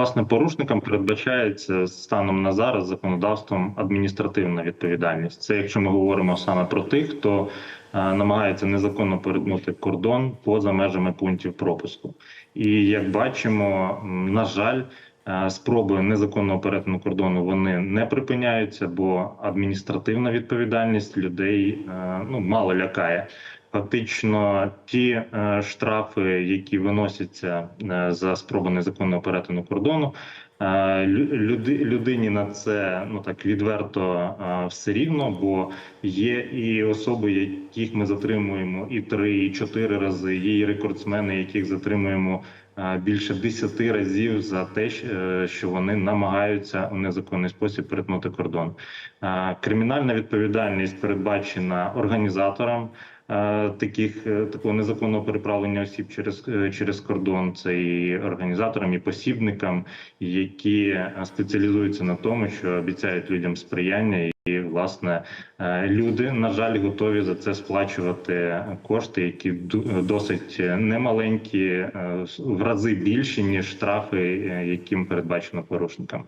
власне порушникам передбачається станом на зараз законодавством адміністративна відповідальність. Це якщо ми говоримо саме про тих, хто е, намагається незаконно перетнути кордон поза межами пунктів пропуску. І як бачимо, на жаль, е, спроби незаконного перетину кордону вони не припиняються, бо адміністративна відповідальність людей е, ну мало лякає. Фактично, ті е, штрафи, які виносяться е, за спробу незаконного перетину кордону, людині на це ну так відверто е, все рівно, бо є і особи, яких ми затримуємо і три, і чотири рази. Є і рекордсмени, яких затримуємо е, більше десяти разів за те, е, що вони намагаються у незаконний спосіб перетнути кордон. Е, Кримінальна відповідальність передбачена організаторам е, таких е, такого незаконного переправлення осіб через е, через кордон. Це і організаторам, і посібникам, які е, спеціалізуються на тому, що обіцяють людям сприяння. І власне е, люди на жаль готові за це сплачувати кошти, які досить немаленькі, е, в рази більші ніж штрафи, яким передбачено порушникам.